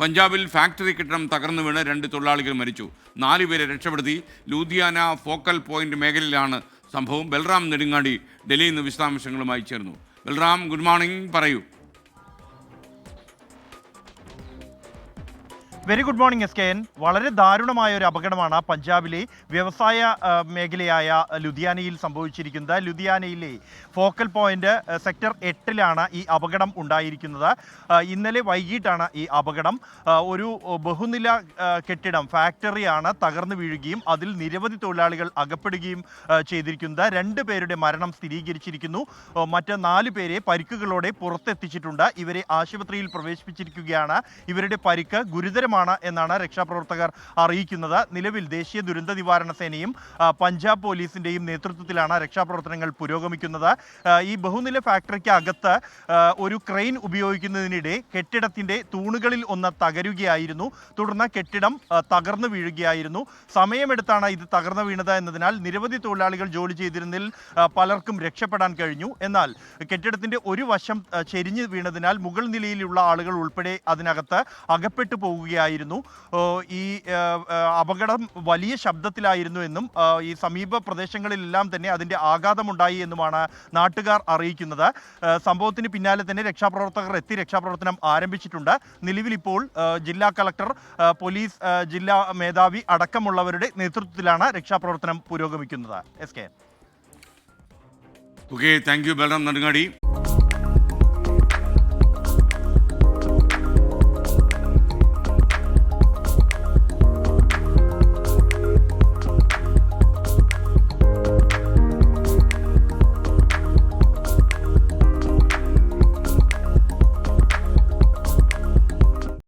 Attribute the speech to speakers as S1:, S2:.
S1: പഞ്ചാബിൽ ഫാക്ടറി കെട്ടിടം തകർന്നു വീണ് രണ്ട് തൊഴിലാളികൾ മരിച്ചു. നാലുപേരെ രക്ഷപ്പെടുത്തി ലൂധിയാന ഫോക്കൽ പോയിന്റ് മേഖലയിലാണ് സംഭവം. ബൽറാം നെടുങ്ങാടി ഡൽഹിയിൽ നിന്ന് വിശദാംശങ്ങളുമായി ചേർന്നു. Balram good morning. പറയൂ.
S2: Very good morning S K N വളരെ ദാരുണമായ ഒരു അപകടമാണ് പഞ്ചാബിലെ വ്യവസായ മേഖലയായ ലുധിയാനയിൽ സംഭവിച്ചിരിക്കുന്നത്. ലുധിയാനയിലെ ഫോക്കൽ പോയിന്റ് സെക്ടർ എട്ടിലാണ് ഈ അപകടം ഉണ്ടായിരിക്കുന്നത്. ഇന്നലെ വൈകിട്ടാണ് ഈ അപകടം. ഒരു ബഹുനില കെട്ടിടം ഫാക്ടറിയാണ് തകർന്നു വീഴുകയും അതിൽ നിരവധി തൊഴിലാളികൾ അകപ്പെടുകയും ചെയ്തിരിക്കുന്നത്. രണ്ട് പേരുടെ മരണം സ്ഥിരീകരിച്ചിരിക്കുന്നു. മറ്റ് നാല് പേരെ പരിക്കുകളോടെ പുറത്തെത്തിച്ചിട്ടുണ്ട്. ഇവരെ ആശുപത്രിയിൽ പ്രവേശിപ്പിച്ചിരിക്കുകയാണ്. ഇവരുടെ പരിക്ക് ഗുരുതരമാണ് എന്നാണ് രക്ഷാപ്രവർത്തകർ അറിയിക്കുന്നത്. നിലവിൽ ദേശീയ ദുരന്ത നിവാരണ സേനയും പഞ്ചാബ് പോലീസിന്റെയും നേതൃത്വത്തിലാണ് രക്ഷാപ്രവർത്തനങ്ങൾ പുരോഗമിക്കുന്നത്. ഈ ബഹുനില ഫാക്ടറിക്ക് അകത്ത് ഒരു ക്രെയിൻ ഉപയോഗിക്കുന്നതിനിടെ കെട്ടിടത്തിന്റെ തൂണുകളിൽ ഒന്ന് തകരുകയായിരുന്നു. തുടർന്ന് കെട്ടിടം തകർന്നു വീഴുകയായിരുന്നു. സമയമെടുത്താണ് ഇത് തകർന്നു വീണത് എന്നതിനാൽ നിരവധി തൊഴിലാളികൾ ജോലി ചെയ്തിരുന്നതിൽ പലർക്കും രക്ഷപ്പെടാൻ കഴിഞ്ഞു. എന്നാൽ കെട്ടിടത്തിന്റെ ഒരു വശം ചെരിഞ്ഞു വീണതിനാൽ മുകൾ നിലയിലുള്ള ആളുകൾ ഉൾപ്പെടെ അതിനകത്ത് അകപ്പെട്ടു പോവുകയായിരുന്നു ഓ, ഈ അപകടം വലിയ ശബ്ദത്തിലായിരുന്നു എന്നും ഈ സമീപ പ്രദേശങ്ങളിലെല്ലാം തന്നെ അതിന്റെ ആഘാതമുണ്ടായി എന്നുമാണ് നാട്ടുകാർ അറിയിക്കുന്നത്. സംഭവത്തിന് പിന്നാലെ തന്നെ രക്ഷാപ്രവർത്തകർ എത്തി രക്ഷാപ്രവർത്തനം ആരംഭിച്ചിട്ടുണ്ട്. നിലവിലിപ്പോൾ ജില്ലാ കളക്ടർ പോലീസ് ജില്ലാ മേധാവി അടക്കമുള്ളവരുടെ നേതൃത്വത്തിലാണ് രക്ഷാപ്രവർത്തനം പുരോഗമിക്കുന്നത്. S K.
S1: Okay thank you Balaram Nedungadi